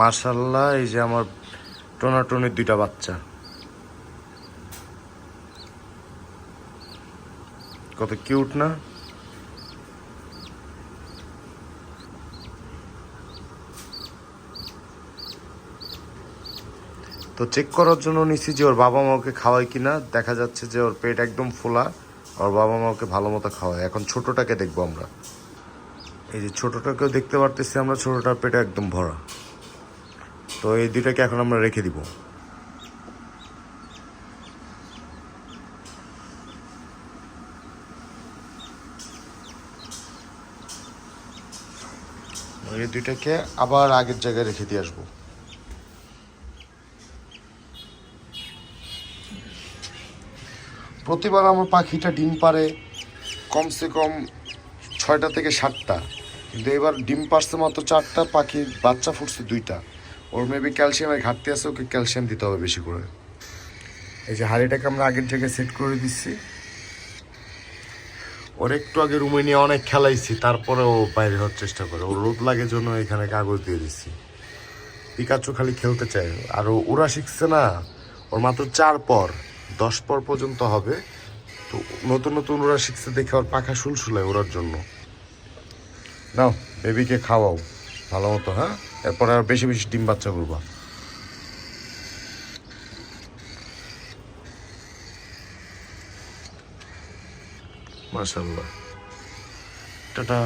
মার্শাল্লাহ এই যে আমার টোনাটনির দুইটা বাচ্চা। কত কিউট না? তো চেক করার জন্য নিছি যে ওর বাবা মা ওকে খাওয়ায় কিনা। দেখা যাচ্ছে যে ওর পেট একদম ফোলা, ওর বাবা মা ওকে ভালো মতো খাওয়ায়। এখন ছোটটাকে দেখব আমরা। এই যে ছোটটাকেও দেখতে পারতেছি আমরা, ছোটটার পেটে একদম ভরা। তো এই দুইটাকে এখন আমরা রেখে দিব। এই দুইটাকে আবার আগের জায়গায় রেখে দিয়ে আসব। প্রতিবার আমার পাখিটা ডিম পারে কমসে কম ছয়টা থেকে সাতটা। কিন্তু এবার ডিম পারছে মাত্র চারটা, পাখির বাচ্চা ফুটছে দুইটা। ওর মেবি ক্যালসিয়ামের ঘাটতি আছে, ওকে ক্যালসিয়াম দিতে হবে বেশি করে। এই যে হাঁড়িটাকে আমরা আগের জায়গায় সেট করে দিচ্ছি ওর একটু আগে রুমে নিয়ে অনেক খেলাইছি তারপরে ও বাইরে হওয়ার চেষ্টা করে। ও রোদ লাগে জন্য এখানে কাগজ দিয়ে দিচ্ছি পিকাচু খালি খেলতে চায়। আর ওরা শিখছে না, ওর মাত্র চার পর, দশ পর পর্যন্ত হবে। তো নতুন নতুন ওরা শিখছে দেখে ওর পাখা শুলশুলায় ওরার জন্য। নাও বেবিকে খাওয়াও। ভালো মতো হ্যাঁ? এরপরে আর বেশি বেশি ডিম বাচ্চা করবা। মাসাল্লাহ টাটা।